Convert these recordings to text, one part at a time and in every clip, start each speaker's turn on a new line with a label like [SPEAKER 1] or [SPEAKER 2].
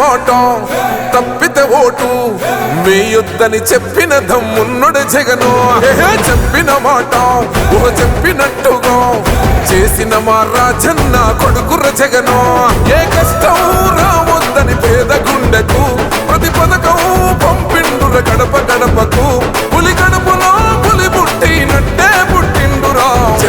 [SPEAKER 1] మాట తప్పితే ఓటు. వేయొద్దని చెప్పిన దమ్మున్నడు జగను. చెప్పిన మాట ఓ చెప్పినట్టుగా చేసిన మా రాజన్న కొడుకుర జగను. ఏ కష్టం రావద్దని పేద గుండెకు ప్రతి పథకం పంపిండుర గడప గడపకు పులి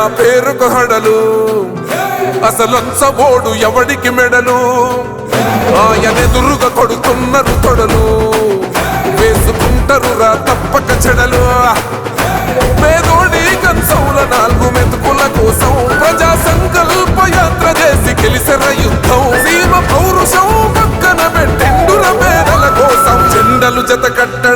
[SPEAKER 1] నా ఆ పేరుకు హడలు. అసలంచబోడు ఎవడికి మెడలు? ఆయనెదురుగా కొడుతున్నారు తొడలు. వేసుకుంటారు రా తప్పక చెడలు. పేదో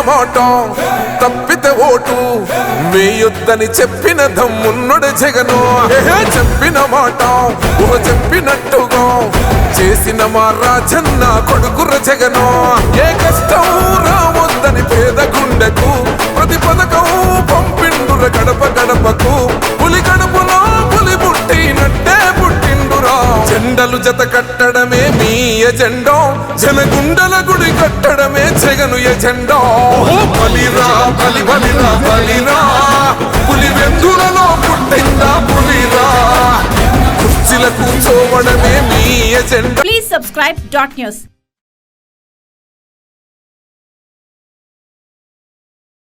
[SPEAKER 1] మాట తప్పితే ఓటు. వేయొద్దని చెప్పిన దమ్మున్నడు జగను. చెప్పిన మాట ఊహ చెప్పినట్టుగా. చేసిన మా రాజన్న కొడుకుర జగను. ఏ కష్టం రావద్దని జనగుండల గుడి కట్టడమే జగను ఎజెండా. బలిరా బలి బలిరా బలిరా పులి వెందులలో పుట్టిందా పులిరా కుర్చీల కూర్చోవడమే మీ agenda
[SPEAKER 2] please subscribe dot news